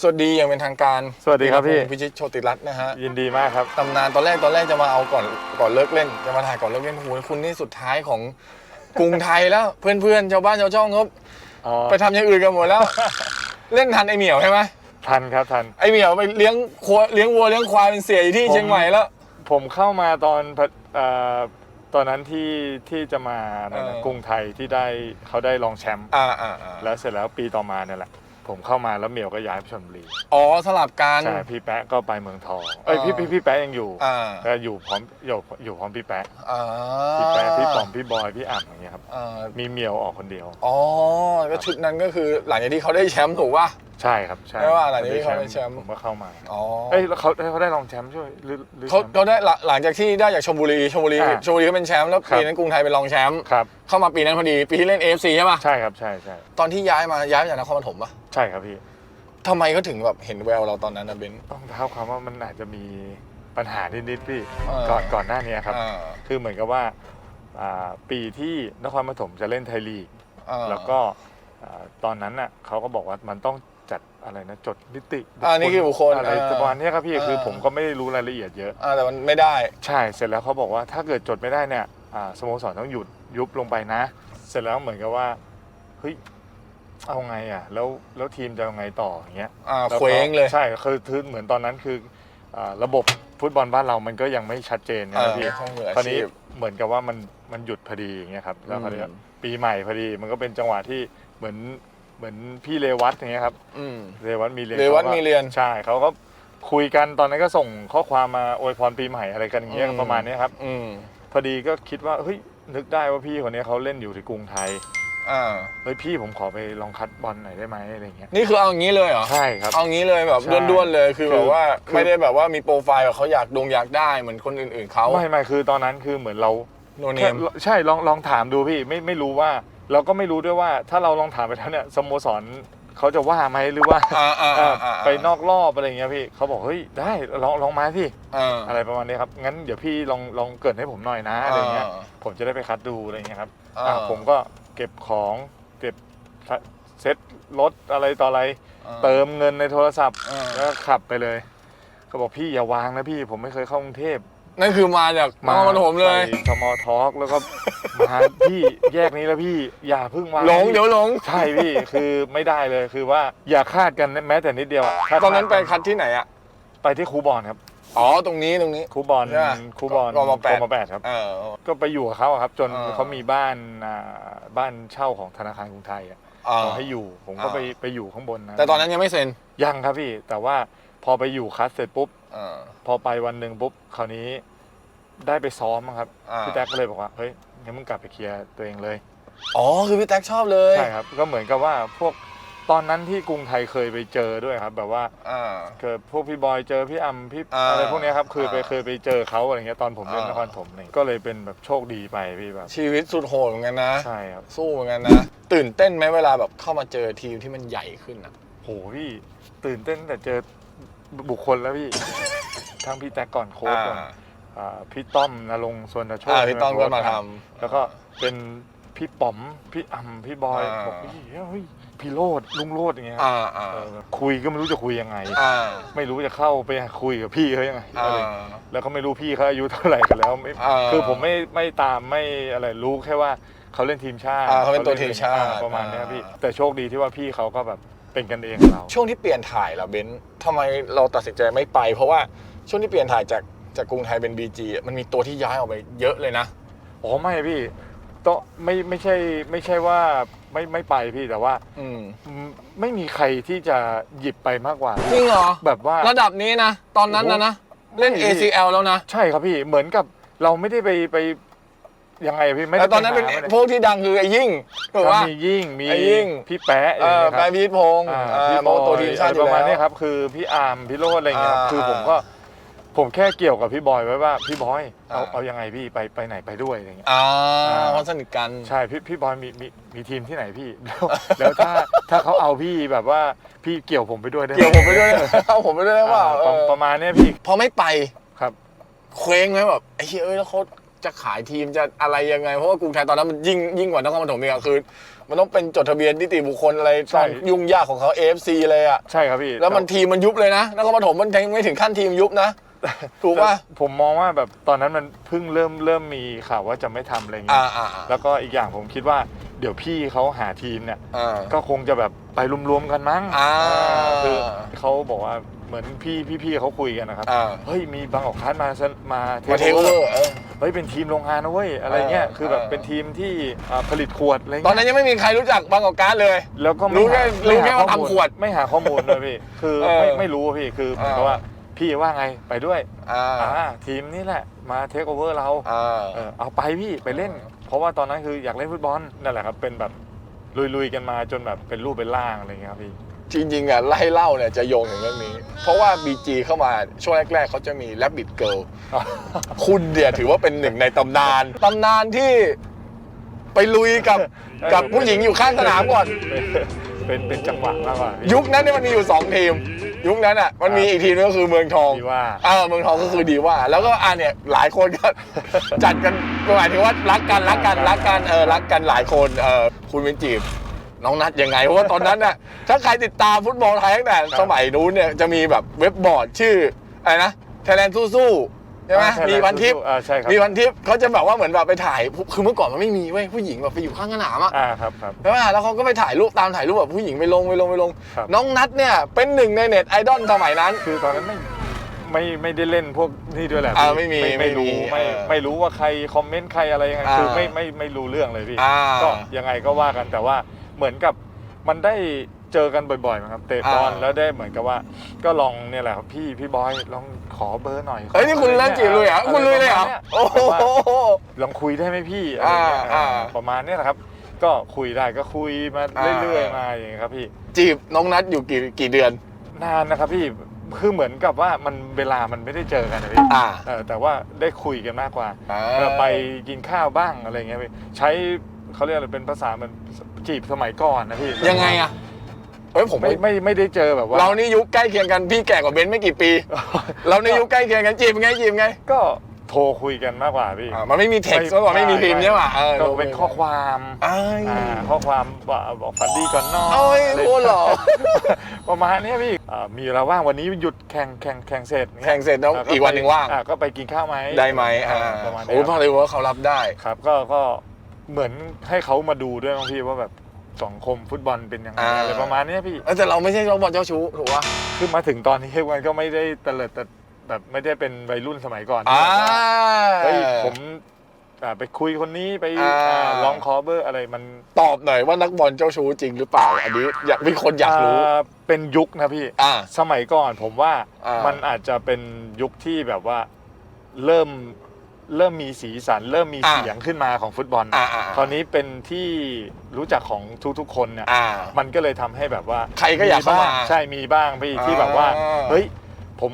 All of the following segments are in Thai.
สวัสดีอย่างเป็นทางการสวัสดีครับพี่ผมพิชิตโชติรัตน์นะฮะยินดีมากครับ ตำนานตอนแรกตอนแรกจะมาเอาก่อนก่อนเลิกเล่น จะมาถ่ายก่อนเลิกเล่นโอ้โหคุณนี่สุดท้ายของกรุงไทยแล้วเพื่อนๆชาวบ้านชาวช่องเขาอ๋อไปทำอย่างอื่นกันหมดแล้ว เล่นทันไอเหมียวใช่ไหมทันครับทัน ไอเหมียวไปเลี้ยงคัวเลี้ยงวัวเลี้ยงควายเป็นเสียอยู่ที่ผมเชียงใหม่แล้ว ผมเข้ามาตอนพะเอ่อตอนนั้นที่ที่จะมานั่นน่ะเออ กรุงไทยที่ได้เขาได้รองแชมป์อ่าอ่าอ่าแล้วเสร็จแล้วปีต่อมาเนี่ยแหละ ผมเข้ามาแล้วเหมียวก็ย้ายไปชลบุรีอ๋อสลับกัน ใช่พี่แป๊ะก็ไปเมืองทองเอ้ยอ๋อพี่พี่พี่แป๊ะยังอยู่อ่า ก็อยู่พร้อมอยู่อยู่พร้อมพี่แป๊ะอ่าพี่แป๊ะพี่ป๋อมพี่บอยพี่อ่ำอย่างเงี้ยครับ อ่ามีเหมียวออกคนเดียว อ๋อก็ชุดนั้นก็คือหลังจากที่เขาได้แชมป์ถูกป่ะ ใช่ครับใช่ไม่ว่าอะไรนี่เขาได้แชมป์ ผมก็เข้ามาอ๋อเอ้ยแล้วเขาเขาได้รองแชมป์ช่วยหรือหรือเขาแชมป์ เขาได้หลังหลังจากที่ได้จากชลบุรีชลบุรีอ่าชลบุรีก็เป็นแชมป์แล้วครับ ปีนั้นกรุงไทยเป็นรองแชมป์ครับ เข้ามาปีนั้นพอดีปีที่เล่น AFC ใช่ป่ะใช่ครับใช่ใช่ตอนที่ย้ายมาย้ายมาจากนครปฐมป่ะใช่ครับพี่ ทำไมเขาถึงแบบเห็นแววเราตอนนั้นนะเบนซ์ต้องเท้าความว่ามันอาจจะมีปัญหานิดๆพี่เออ ก่อนก่อนหน้านี้ครับ อ่าคือเหมือนกับว่าอ่าปีที่นครปฐมจะเล่นไทยลีก อ่า แล้วก็อ่าตอนนั้นน่ะเขาก็บอกว่ามันต้อง จัดอะไรนะจดนิติอ่านี่คือบุคคลอะไรอ่าประมาณเนี้ยครับพี่อ่า คือผมก็ไม่ได้รู้รายละเอียดเยอะ อ่าแต่มันไม่ได้ ใช่เสร็จแล้วเขาบอกว่าถ้าเกิดจดไม่ได้เนี่ยอ่าสโมสรต้องหยุดยุบลงไปนะ เสร็จแล้วเหมือนกับว่าเฮ้ยเอาไงอะ แล้วแล้วทีมจะเอาไงต่ออย่างเงี้ย อ่าแล้วเคก็ว้งเลย ใช่คือคือเหมือนตอนนั้นคืออ่าระบบฟุตบอลบ้านเรามันก็ยังไม่ชัดเจนเอนะอพี่ช่องมืออาคราวนี้ชีพ เหมือนกับว่ามันมันหยุดพอดีอย่างเงี้ยครับแล้วคราวนี้อืม ปีใหม่พอดีมันก็เป็นจังหวะที่เหมือน เหมือนพี่เลวัตอย่างเงี้ยครับอืม เลวัตมีเรียนเรวัตขาก็มีเรียน ใช่เขาก็คุยกันตอนนั้นก็ส่งข้อความมาอวยพรปีใหม่อะไรกันอย่างเงี้ยอืมประมาณเนี้ยครับ อืมพอดีก็คิดว่าเฮ้ยนึกได้ว่าพี่คนนี้เขาเล่นอยู่ที่กรุงไทยอ่าเฮ้ยพี่ผมขอไปลองคัดบอลหน่อยได้ไหมอะไรเงี้ยนี่คือเอาอย่างนี้เลยเหรอใช่ครับ เอางี้เลยแบบใช่ด้วนๆเลยคือคือแบบว่าคือ ไม่ได้แบบว่ามีโปรไฟล์แบบเขาอยากดงอยากได้เหมือนคนอื่นๆเขาไม่ไม่คือตอนนั้นคือเหมือนเราโนเนแค่ม ใช่ลองลองถามดูพี่ไม่ไม่รู้ว่า เราก็ไม่รู้ด้วยว่าถ้าเราลองถามไปแล้วเนี่ยสโมสรเขาจะว่าไหมหรือว่าอ่าอ่าเอ่ออ่า ไปนอกรอบอะไรเงี้ยพี่เขาบอกเฮ้ยได้ลองลองมาสิอ่าอะไรประมาณนี้ครับงั้นเดี๋ยวพี่ลองลองเกริดให้ผมหน่อยนะอะไรเงี้ยอ่าผมจะได้ไปคัดดูอะไรเงี้ยครับอ่าอะผมก็เก็บของเก็บเซ็ตรถอะไรต่ออะไร เติมเงินในโทรศัพท์อ่าแล้วก็ขับไปเลยเขาบอกพี่อย่าวางนะพี่ผมไม่เคยเข้ากรุงเทพ นั่นคือมาจากนครปฐมเลยไปสมอทอกแล้วก็มาพี่แยกนี้แล้วพี่อย่าเพิ่งวางหลงพี่เดี๋ยวหลงใช่พี่คือไม่ได้เลยคือว่าอย่าคาดกันแม้แต่นิดเดียวะถ้าตอนนั้นไปคัดที่ไหนอะไปที่ครูบอลครับอ๋อตรงนี้ตรงนี้ครูบอลใช่ปะครูบอลกมแปดกมแปดครับเออก็ไปอยู่กับเขาอะครับ จนอ่าเขามีบ้านอ่าบ้านเช่าของธนาคารกรุงไทยอะอ่าเขาให้อยู่ผมก็อ่าไปไปอยู่ข้างบนนะแต่ตอนนั้นยังไม่เซ็นยังครับพี่ แต่ว่าพอไปอยู่คัสเสร็จปุ๊บ อ่า พอไปวันหนึ่งปุ๊บคราวนี้ได้ไปซ้อมอะครับอ่า พี่แจ๊คก็เลยบอกว่าเฮ้ยงั้นมึงกลับไปเคลียร์ตัวเองเลยอ๋อคือพี่แท็กชอบเลยใช่ครับก็เหมือนกับว่าพวกตอนนั้นที่กรุงไทยเคยไปเจอด้วยครับ แบบว่าอ่า เกิดพวกพี่บอยเจอพี่อัมพี่อ่าอะไรพวกเนี้ยครับคือไปอ่าเคยไปเจอเขาอะไรเงี้ยตอนผมเล่นอ่านนครถมเนี่ยก็เลยเป็นแบบโชคดีไปพี่แบบชีวิตสุดโหดเหมือนกันนะ ใช่ครับ สู้เหมือนกันนะ ตื่นเต้นไหมเวลาแบบเข้ามาเจอทีมที่มันใหญ่ขึ้นอะโหพี่ตื่นเต้นแต่เจอ บุคคลแล้วพี่ ทั้งพี่แจ็คก่อนโค้ชก่อนอ่า อ่าพี่ต้อมนรงค์สวนโชคอ่าพี่ต้อมก็มาทใช่ไหโค้ชำแล้วก็เป็นพี่ป๋อมพี่อัมพี่บอยอ่า บอกเฮ้ยเฮ้ยพี่โรดลุงโรดอย่างเงี้ยอ่าอ่าเออคุยก็ไม่รู้จะคุยยังไง อ่าไม่รู้จะเข้าไปคุยกับพี่เขายังไงอ่า อะไรแล้วก็ไม่รู้พี่เขาอายุเท่าไหร่กันแล้วไม่อ่าคือผมไม่ไม่ตามไม่อะไรรู้แค่ว่าเขาเล่นทีมชาติอ่าเขาเป็นตัวทีมชาติอ่ประมาณเนี้ยพี่ อ่า แต่โชคดีที่ว่าพี่เขาก็แบบ เป็นกันเองกับเรา ช่วงที่เปลี่ยนถ่ายล่ะเบนซ์ทำไมเราตัดสินใจไม่ไป เพราะว่าช่วงที่เปลี่ยนถ่ายจากจากกรุงไทยเป็น BG อะมันมีตัวที่ย้ายออกไปเยอะเลยนะ อ๋อไม่พี่ต้องไม่ไม่ใช่ไม่ใช่ว่าไม่ไม่ไปพี่แต่ว่าอืมอืมไม่มีใครที่จะหยิบไปมากกว่า จริงเหรอ แบบว่า ระดับนี้นะ ตอนนั้นนะนะ เล่นไม่พี่ ACL แล้วนะ ใช่ครับพี่เหมือนกับเราไม่ได้ไปไป ยังไงพี่ไม่ได้แต่ตอนนั้นเป็นไหาไม่ได้พวกที่ดังคือไอ้ยิ่งถูกครับว่า มียิ่งมีไอ้ยิ่ง พี่แปะอเอย่างอเงี้ยคแปรับ พีทพงศ์อ่าเออพี่โมบอยตัวทีมชาติอะไรอยู่ประมาณแล้วเนี้ยครับคือพี่อาร์มพี่โรดอะไรเงี้ยครับอ่าคือผมก็ผมแค่เกี่ยวกับพี่บอยไว้ว่าพี่บอยเอาอ่า เอายังไงพี่ไปไปไหนไปด้วยอะไรเงี้ย อ่าอ่าเพราะสนิทกัน ใช่พี่พี่บอยมีมีมีทีมที่ไหนพี่แล้วแล้วถ้าถ้าเขาเอาพี่แบบว่าพี่เกี่ยวผมไปด้วยได้หเกี่ยวผมไปด้วยเอาผมไปด้วยได้เปล่าอ่าประเออประมาณเนี้ยพี่พอไม่ไปครับ เคว้งไหมแบบไอ้เหี้ยเอ้ยแล้วเขา จะขายทีมจะอะไรยังไง เพราะว่ากรุงไทยตอนนั้นมันยิ่งยิ่งกว่านครปฐมอีกอะคือ มันต้องเป็นจดทะเบียนนิติบุคคลอะไรใช่ต้องยุ่งยากของเขา AFC เลยอะใช่ครับพี่แล้วมันทีมมันยุบเลยนะนครปฐมมันยังไม่ถึงขั้นทีมยุบนะถูกป่ะผมมองว่าแบบตอนนั้นมันเพิ่งเริ่มเริ่มมีข่าวว่าจะไม่ทำอะไรเงี้อ่ายอ่าแล้วก็อีกอย่างผมคิดว่าเดี๋ยวพี่เขาหาทีมเนี่ยอ่าก็คงจะแบบไปรวมๆกันมั้งอ่าคือเขาบอกว่า เหมือนพี่พี่ๆเขาคุยกันนะครับอ่าเฮ้ยมีบางออกคัสมาซะมามาเทคโอเวอร์เออ เฮ้ยเป็นทีมโรงงานนะเว้ยอะไรเงี้ยเออคือแบบเออ เป็นทีมที่อ่าผลิตขวดอะไรตอนเงี้ยนั้นยังไม่มีใครรู้จักบางกอกการดเลย แล้วก็รู้ไม่แค่หารู้ไม่แค่หาว่าข้อมูลทำขวดไม่หาข้อมูลเลยพี่ คือเออไม่ไม่รู้อะพี่คือเหมือนกับเออ ว่าพี่ว่าไงไปด้วยอ่าอ่าทีมนี่แหละมาเทคโอเวอร์เรา อ่า เออเอาไปพี่ไปเล่น เพราะว่าตอนนั้นคืออยากเล่นฟุตบอลนั่นแหละครับเป็นแบบลุยๆกันมาจนแบบเป็นรูปเป็นร่างอะไรเงี้ยครับพี่ จริงๆอะไล่เล่าเนี่ยจะโยงถึงเรื่องนี้ เพราะว่า BG เข้ามาช่วงแรก ๆเขาจะมี Rabbit Girl คุณเนี่ยถือว่าเป็นหนึ่งในตำนานตำนานที่ไปลุยกับกับผู้หญิงอยู่ข้างสนามก่อน เป็นเป็นจังหวะมากกว่าพี่ยุคนั้นเนี่ยมันมีอยู่ 2 ทีม ยุคนั้นอะมันมีอีกทีมนึงก็คือเมืองทองดีว่าเออเมืองทองก็คือดีว่า แล้วก็อ่าเนี่ยหลายคนก็จัดกันหมายถึงว่ารักกันรักกันรักกันเออรักกันหลายคนเออคุณเป็นจีบ น้องนัดยังไงเพราะว่าตอนนั้นน่ะถ้าใครติดตามฟุตบอลไทยตั้งแต่สมัยนู้นเนี่ยจะมีแบบเว็บบอร์ดชื่ออะไรนะไทยแลนด์สู้ๆใช่ไหมอ่าใช่มีวันทิปอ่าใช่ครับมีวันทิปเขาจะแบบว่าเหมือนแบบไปถ่ายคือเมื่อก่อนมันไม่มีเว้ยผู้หญิงแบบไปอยู่ข้างสนามอะอ่าครับครับใช่ไหมแล้วเขาก็ไปถ่ายรูปตามถ่ายรูปแบบผู้หญิงไปลงไปลงไปลงครับน้องนัดเนี่ยเป็นหนึ่งในเน็ตไอดอลสมัยนั้น คือตอนนั้นไม่ไม่ไม่ได้เล่นพวกนี่ด้วยแหละอ่าพี่ไม่มีไม่รู้ไม่ไม่มีเออไม่รู้ว่าใครคอมเมนต์ใครอะไรยังไงอ่าคือไม่ไม่ไม่รู้เรื่องเลยพี่อ่าก็ยังไงก็ว่ากันแต่ว่า เหมือนกับมันได้เจอกันบ่อยๆมั้งครับเตะบอลอ่า แล้วได้เหมือนกับว่า ก็ลองเนี่ยแหละครับพี่พี่บอยลองขอเบอร์หน่อยเฮ้ยนี่คุณเล่นจีบเลยเหรอคุณลุยเลยเหรอโอ้โห ลองคุยได้ไหมพี่อะไรเงี้ยอ่าอ่าอ่าประมาณเนี้ยแหละครับ ก็คุยได้ก็คุยมาอ่าเรื่อยๆมาอย่างเงี้ยครับพี่ จีบน้องนัดอยู่กี่กี่เดือน นานนะครับพี่ คือเหมือนกับว่ามันเวลามันไม่ได้เจอกันนะพี่อ่า เออแต่ว่าได้คุยกันมากกว่าอ่าเออไปกินข้าวบ้างอะไรเงี้ยพี่ใช้เขาเรียกอะไรเป็นภาษาเหมัน จีบสมัยก่อนนะพี่ยังไงอะเฮ้ยผมไม่ไม่ไม่ได้เจอแบบว่า เรานี่ยุคใกล้เคียงกันพี่แก่กว่าเบนซ์ไม่กี่ปี เราในยุคใกล้เคียงกันจีบไงจีบไงก็โทรคุยกันมากกว่าพี่อ่ามันไม่มีเท็กซ์เมื่อก่อนไม่มีพิมพ์ใช่ป่ะเออก็เป็นข้อความอ้ายอ่าข้อความว่าบอกฝันดีก่อนนอนโอ้ยโคตรหล่อประมาณเนี้ยพี่อ่ามีเวลาว่างวันนี้หยุดแข่งแข่งแข่งเสร็จแข่งเสร็จแล้วอีกวันหนึ่งว่าง อ่ก็ไปกินข้าวไหมได้ไหมอ่าประมาณโอ้เนี้ยพอเลยว่าเขารับได้ ครับก็ก็ เหมือนให้เขามาดูด้วยบางพี่ว่าแบบสังคมฟุตบอลเป็นยังไงอ่า อะไรประมาณเนี้ยพี่ เออแต่เราไม่ใช่นักบอลเจ้าชู้ถูกป่ะคือมาถึงตอนนี้มันก็ไม่ได้เตลิดแต่แบบไม่ได้เป็นวัยรุ่นสมัยก่อนอ่าเฮ้ยผมอ่าไปคุยคนนี้ไปอ่า อ่าลองคอเบอร์อะไรมันตอบหน่อยว่านักบอลเจ้าชู้จริงหรือเปล่า อันนี้อยากมีคนอยากรู้ อ่าเป็นยุคนะพี่ อ่า สมัยก่อนผมว่าอ่ามั มันอาจจะเป็นยุคที่แบบว่าเริ่ม เริ่มมีสีสัน เริ่มมีอ่าเสียงขึ้นมาของฟุตบอลอ่าอ่า ตอนนี้เป็นที่รู้จักของทุกๆคนเนี่ย อ่า มันก็เลยทำให้แบบว่าใครก็อยากเข้ามาบ้งใช่มีบ้างพี่ที่แบบว่าอ่า เฮ้ย ผม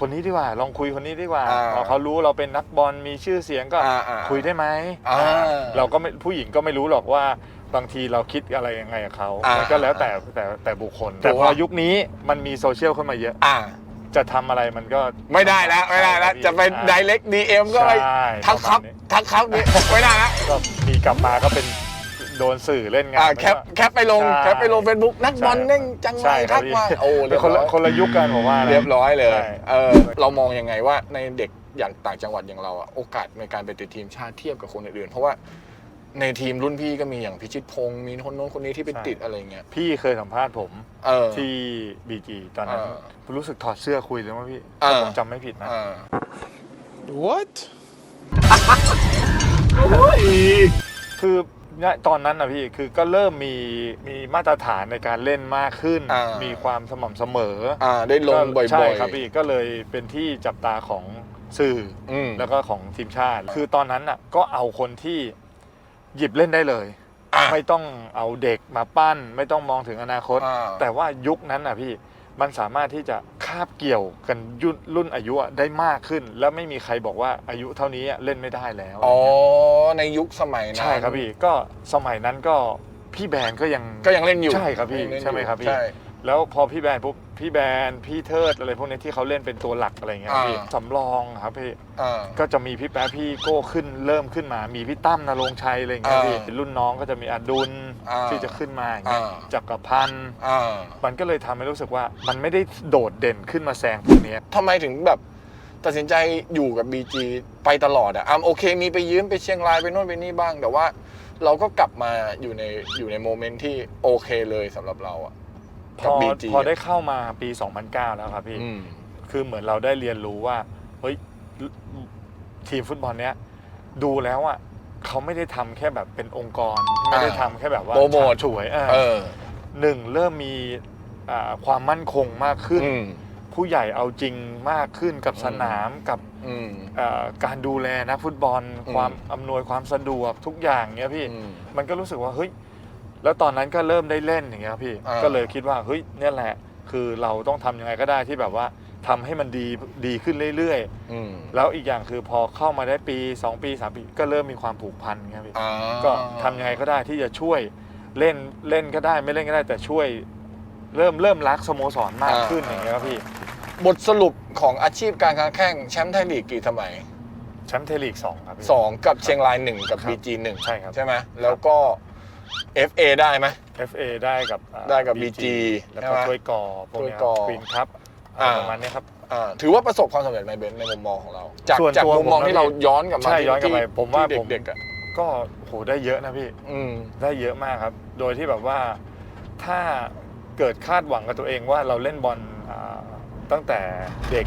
คนนี้ดีกว่า ลองคุยคนนี้ดีกว่าอ่าพอเขารู้เราเป็นนักบอลมีชื่อเสียงก็อ่าอ่าคุยได้ไหมอ่าอ่าเราก็ไม่ผู้หญิงก็ไม่รู้หรอกว่าบางทีเราคิดอะไรยังไงกับเขาอ่ามัมันก็แล้วแต่แต่แต่บุคคลถูกแต่พอว่ายุคนี้มันมีโซเชียลเข้ามาเยอะ อ่า จะทำอะไรมันก็ไม่ได้แล้วไม่ได้แล้วจะไป อ่า direct DM ก็ไปใช่ทักครับประมาณนี้ ทักครับนี่ไม่ได้แล้วก็มีกลับมาก็เป็นโดนสื่อเล่นงานอ่าแคปแคปไปลงใช่แคปไปลงเฟซบุ๊กนักบอลเน่งจังไรใช่ครัทับกพี่มาโอ้เป็เรียนบคนร้ละอยคนละยุคกันผมว่านะ เรียบร้อยเลยใช่ เออเรามองยังไงว่าในเด็กอย่างต่างจังหวัดอย่างเราอะโอกาสในการไปติดทีมชาติเทียบกับคนอื่นๆเพราะว่า ในทีมรุ่นพี่ก็มีอย่างพิชิตพงศ์มีคนโน้นคนนี้ที่ไปติดอะไรเงี้ยพี่เคยสัมภาษณ์ผมเออ ที่บีจีตอนนั้นเออรู้สึกถอดเสื้อคุยเลยว่าพี่เออถ้าผมจำไม่ผิดนะ เออ What? คือณตอนนั้นนะพี่คือก็เริ่มมีมีมาตรฐานในการเล่นมากขึ้น อ่ามี มีความสม่ำเสมออ่าได้ลงบ่อยๆใช่ครับพี่ก็เลยเป็นที่จับตาของสื่อ อืม แล้วก็ของทีมชาติ คือตอนนั้นน่ะก็เอาคนที่ หยิบเล่นได้เลย อะ ไม่ต้องเอาเด็กมาปั้น ไม่ต้องมองถึงอนาคต อ่า แต่ว่ายุคนั้นน่ะพี่มันสามารถที่จะคาบเกี่ยวกันยุนรุ่นอายุอะได้มากขึ้น แล้วไม่มีใครบอกว่าอายุเท่านี้อะเล่นไม่ได้แล้วอ๋อ ในยุคสมัยนั้นใช่ครับพี่ก็สมัยนั้นก็พี่แบรนด์ก็ยังก็ยังเล่นอยู่ใช่ครับพี่ยังเล่นอยู่ใช่ไหมครับพี่ ใช่ แล้วพอพี่แบนปุ๊บพี่แบนพี่เทิดอะไรพวกนี้ที่เขาเล่นเป็นตัวหลักอะไรเงี้ยพี่อ่า สำรองครับพี่อ่าก็จะมีพี่แป๊ะพี่โก้ขึ้นเริ่มขึ้นมา มีพี่ตั้มนรงค์ชัยอะไรเงี้ยอ่าพี่รุ่นน้องก็จะมีอดุลอ่าที่จะขึ้นมาอย่างเงี้ยอ่า จักรพันธ์อ่ามันก็เลยทำให้รู้สึกว่ามันไม่ได้โดดเด่นขึ้นมาแซงพวกเนี้ย ทำไมถึงแบบตัดสินใจอยู่กับ BG ไปตลอดอะอะโอเค มีไปยืมไปเชียงรายไปโน่นไปนี่บ้าง แต่ว่าเราก็กลับมาอยู่ในอยู่ในโมเมนต์ที่โอเคเลยสำหรับเราอะ พกับอ BG พอได้เข้ามาปี 2009 แล้วครับพี่ อืม คือเหมือนเราได้เรียนรู้ว่า เฮ้ย ทีมฟุตบอลเนี้ยดูแล้วอะเขาไม่ได้ทำแค่แบบเป็นองค์กร ไม่ได้ทำแค่แบบว่าโปรโมทฉาบฉวยเออเออหนึ่งเริ่มมีอ่าความมั่นคงมากขึ้น อืมผู้ใหญ่เอาจริงมากขึ้นกับอืมสนามกับอืม เอ่อการดูแลนักฟุตบอล อืม ความอำนวยความสะดวกทุกอย่างเงี้ยพี่ อืม มันก็รู้สึกว่าเฮ้ย แล้วตอนนั้นก็เริ่มได้เล่นอย่างเงี้ยพี่ อ่า ก็เลยคิดว่าเฮ้ยเนี่ยแหละ คือเราต้องทำยังไงก็ได้ที่แบบว่าทำให้มันดีดีขึ้นเรื่อยๆอืมแล้วอีกอย่างคือพอเข้ามาได้ปี 2 ปี 3 ปี ก็เริ่มมีความผูกพันครับพี่ อ่าก็ทำยังไงก็ได้ที่จะช่วยเล่นเล่นก็ได้ไม่เล่นก็ได้แต่ช่วย เริ่มเริ่มรักสโมสรมากขึ้นอย่างเงี้ยครับพี่บทสรุปของอาชีพการค้าแข่งแชมป์ไทยลีกกี่สมัยแชมป์เทลีก2ครับพี่ สองกับเชียงรายหนึ่งกับครับ BG หนึ่งใช่ครับ ใช่ไหมแล้วก็ FA ได้ไหม FA ได้กับอ่า ได้กับ BG แล้วใช่ก็ไหมถ้วยกอพวกเนี้ยถ้วยกอควีนครับอ่า ประมาณเนี้ยครับ อ่าถือว่าประสบความสำเร็จไหมเบนซ์ในมุมมองของเรา จากส่วนจากตัวมุมมองผมนะที่เราย้อนกลับมาใช่ที่ย้อนกลับไปที่ผมว่าที่ผม เด็กๆอะก็โหได้เยอะนะพี่ อืม ได้เยอะมากครับ โดยที่แบบว่าถ้าเกิดคาดหวังกับตัวเองว่าเราเล่นบอลอ่าตั้งแต่เด็ก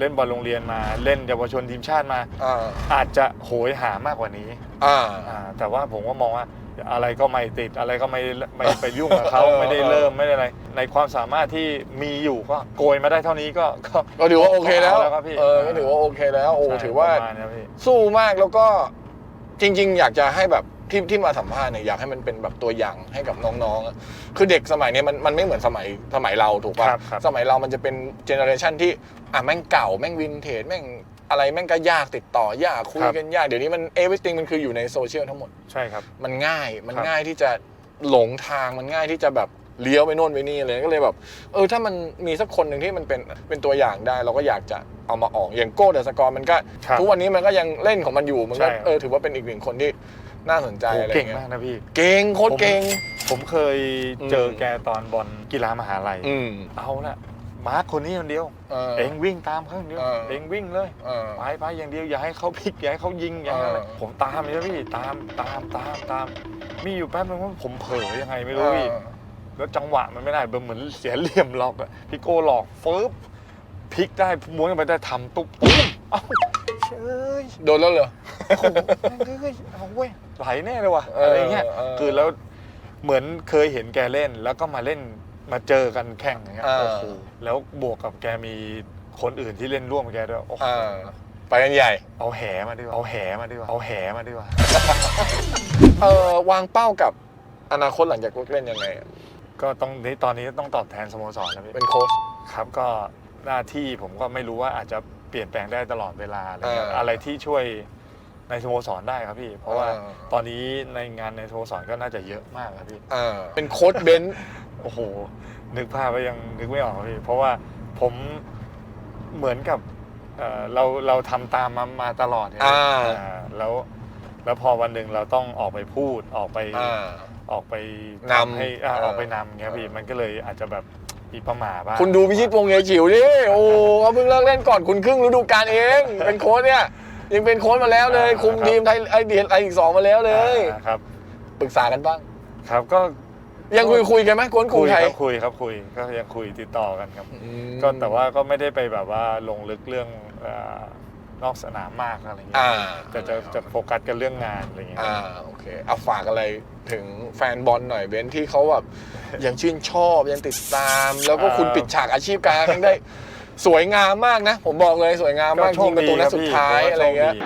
เล่นบอลโรงเรียนมาเล่นเยาวชนทีมชาติมา อ่าอาจจะโหยหามากกว่านี้อ่า อ่าแต่ว่าผมก็มองว่า อะไรก็ไม่ติดอะไรก็ไม่ไม่ไปยุ่งกับเขาเออไม่ได้เริ่มไม่ได้อะไร ในความสามารถที่มีอยู่ก็โกยมาได้เท่านี้ก็ก็ก็ถือว่าโอเคแล้วาครับพี่เออก็ถือว่าโอเคแล้วโอ้ใช่ถือว่าประมณนี้พี่สู้มากแล้วก็จริง ๆ อยากจะให้แบบที่ที่มาสัมภาษณ์เนี่ยอยากให้มันเป็นแบบตัวอย่างให้กับน้องๆอะคือเด็กสมัยเนี้ยมันมันไม่เหมือนสมัยสมัยเราถูกป่ะครับครับสมัยเรามันจะเป็นเจเนอเรชันที่อะแม่งเก่าแม่งวินเทจแม่ง อะไรแม่งก็ยากติดต่อยากคุยกันยากเดี๋ยวนี้มัน everything มันคืออยู่ในโซเชียลทั้งหมดใช่ครับ มันง่ายมันครับง่ายที่จะหลงทางมันง่ายที่จะแบบเลี้ยวไปโน่นไปนี่เลยก็เลยแบบเออถ้ามันมีสักคนหนึ่งที่มันเป็นเป็นตัวอย่างได้ เราก็อยากจะเอามาออกอย่างโก้เดอะสกอร์มันก็ครับทุกวันนี้มันก็ยังเล่นของมันอยู่มันก็ใช่เออถือว่าเป็นอีกหนึ่งคนที่น่าสนใจโหอะไรเก่งเงี้มายกนะพี่ เก่งโคตรเก่ง ผมเคยเจออมแกตอนบอลกีฬามหาลัยอืมเอาละ มาร์คคนนี้คนเดียว เออ เองวิ่งตามเขาอย่างเดียว เออ เองวิ่งเลย เออ ไปไปอย่างเดียวอย่าให้เขาพลิกอย่าให้เขายิงอย่าให้อะไรเออ ผมตามเลยนะพี่ตามตามตามตาม มีอยู่แป๊บนึงว่าผมเผลอยังไงไม่รู้พี่แล้วจังหวะมันไม่ได้เหมือนเสียเหลี่ยมหลอกอะพี่โก้หลอกฟึบพลิกได้ม้วนกันไปได้ทำตุ๊บตุ้มเอ้าเชยโดนแล้วเหรอ โอ้โหเฮ้ยเอาเว้ยไหลแน่เลยว่ะเออออะไรเงี้ยเออ คือแล้วเหมือนเคยเห็นแกเล่นแล้วก็มาเล่น มาเจอกันแข่งอย่างเงี้ยเออ โอ้โหแล้วบวกกับแกมีคนอื่นที่เล่นร่วมกับแกด้วยโอ้โหอ่าไปกันใหญ่ เอาแหมาดีกว่าเอาแหมาดีกว่าเอาแหมาดีกว่า เออวางเป้ากับอนาคตหลังจากเล่นยังไงอะก็ต้องนี่ตอนนี้ต้องตอบแทนสโมสรนะพี่เป็นโค้ช ครับก็หน้าที่ผมก็ไม่รู้ว่าอาจจะเปลี่ยนแปลงได้ตลอดเวลาอะไรเงี้ยเออออะไรที่ช่วยในสโมสรได้ครับพี่ เพราะว่าเออ ตอนนี้ในงานในสโมสรก็น่าจะเยอะมากครับพี่อ่าเป็นโค้ชเบนซ์ โอ้โห นึกภาพไปยังนึกไม่ออกครับพี่เพราะว่าผมเหมือนกับเอ่อเราเราทำตามมามาตลอดเนี่ยอ่า อ่าแล้วแล้วพอวันหนึ่งเราต้องออกไปพูดออกไป อ่า ออกไปนำให้อ่าเออออกไปนำเงี้ยพี่ เออ มันก็เลยอาจจะแบบมีประหมาบ้างคุณดูพิชิตวงศ์เยจิ๋วดิโอ้เขาเพิ่งเลิกเล่นก่อนคุณครึ่งฤดูกาลเอง เป็นโค้ชเนี่ยยังเป็นโค้ชมาแล้วเลย คุมทีมไทยไอเดียไออีกสองมาแล้วเลย อ่าครับปรึกษากันบ้าง ครับก็ ยังคุยคุยกันไหมกวนคุคุยยไทยครับคุยครับคุยก็ยังคุยติดต่อกันครับอืมก็แต่ว่าก็ไม่ได้ไปแบบว่าลงลึกเรื่องเอ่อนอกสนามมากอะไรเงี้ยอ่าแต่จะจะโฟกัสกันเรื่องงานอะไรเงี้ยอ่าโอเคเอาฝากอะไรถึงแฟนบอลหน่อยเบนซ์ที่เขาแบบยังชื่นชอบยังติดตาม แล้วก็คุณปิดฉากอาชีพการแข่งได้ สวยงามมากนะ ผมบอกเลยสวยงามมากยิงประตูนัดสุดท้ายอะไรเงี้ยま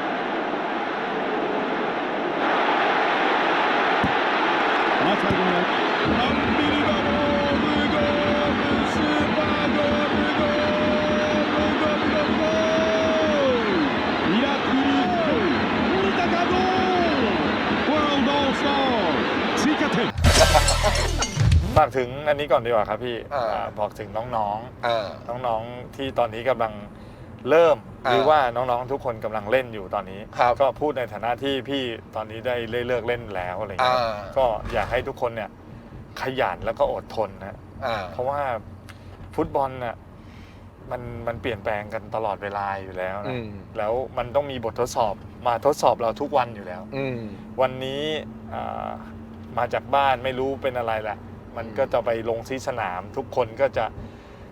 ฝากถึงอันนี้ก่อนดีกว่าครับพี่อ่า อ่าบอกถึงน้องอ่าๆน้องๆ ที่ตอนนี้กำลังเริ่ม อ่าหรือว่าน้องๆ ทุกคนกำลังเล่นอยู่ตอนนี้ ครับ ก็พูดในฐานะที่พี่ตอนนี้ได้เลิกเล่นแล้วอะไรอ่าเงี้ยก็อยากให้ทุกคนเนี่ยขยันแล้วก็อดทนนะอ่า เพราะว่าฟุตบอลน่ะมันมันเปลี่ยนแปลงกันตลอดเวลาอยู่แล้วอืนะมแล้วมันต้องมีบททดสอบมาทดสอบเราทุกวันอยู่แล้ว อืม วันนี้อ่า มาจากบ้านไม่รู้เป็นอะไรแหละ มันก็จะไปลงที่สนาม ทุกคนก็จะ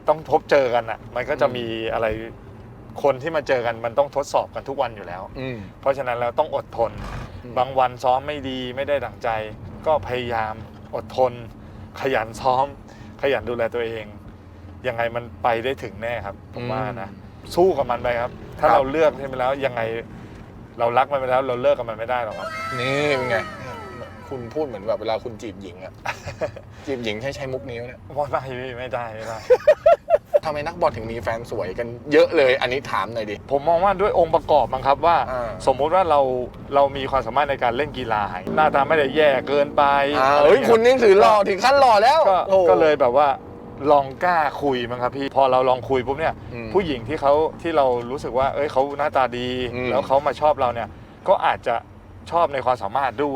ต้องพบเจอกันอะ มันก็จะอืมมีอะไรคนที่มาเจอกันมันต้องทดสอบกันทุกวันอยู่แล้ว อืม เพราะฉะนั้นแล้วต้องอดทน อืม บางวันซ้อมไม่ดีไม่ได้ดั่งใจ ก็พยายามอดทน ขยันซ้อม ขยันดูแลตัวเอง ยังไงมันไปได้ถึงแน่ครับ ผมว่านะ สู้กับมันไปครับ ถ้าครับ เราเลือกใช่ไหมแล้วยังไง เรารักมันไปแล้ว เราเลิกกับมันไม่ได้หรอกครับ นี่เป็นไง คุณพูดเหมือนแบบเวลาคุณจีบหญิงอะ จีบหญิงใช้ใช้มุกนี้ไหมเนี่ยว่าไม่ไม่ไม่ได้ไม่ได้ ทำไมนักบอลถึงมีแฟนสวยกันเยอะเลย อันนี้ถามหน่อยดิ ผมมองว่าด้วยองค์ประกอบมั้งครับว่า อ่าสมมุติว่าเราเรามีความสามารถในการเล่นกีฬาหน้าตาไม่ได้แย่เกินไปอ่าอะไรเฮ้ยงี้คุณนี่ถือหล่อถึงขั้นหล่อแล้วก็โอ้ ก็เลยแบบว่าลองกล้าคุยมั้งครับพี่พอเราลองคุยปุ๊บเนี่ย อืมผู้หญิงที่เขาที่เรารู้สึกว่า เอ้ยเขาหน้าตาดี อืม แล้วเขามาชอบเราเนี่ย ก็อาจจะชอบในความสามารถด้วย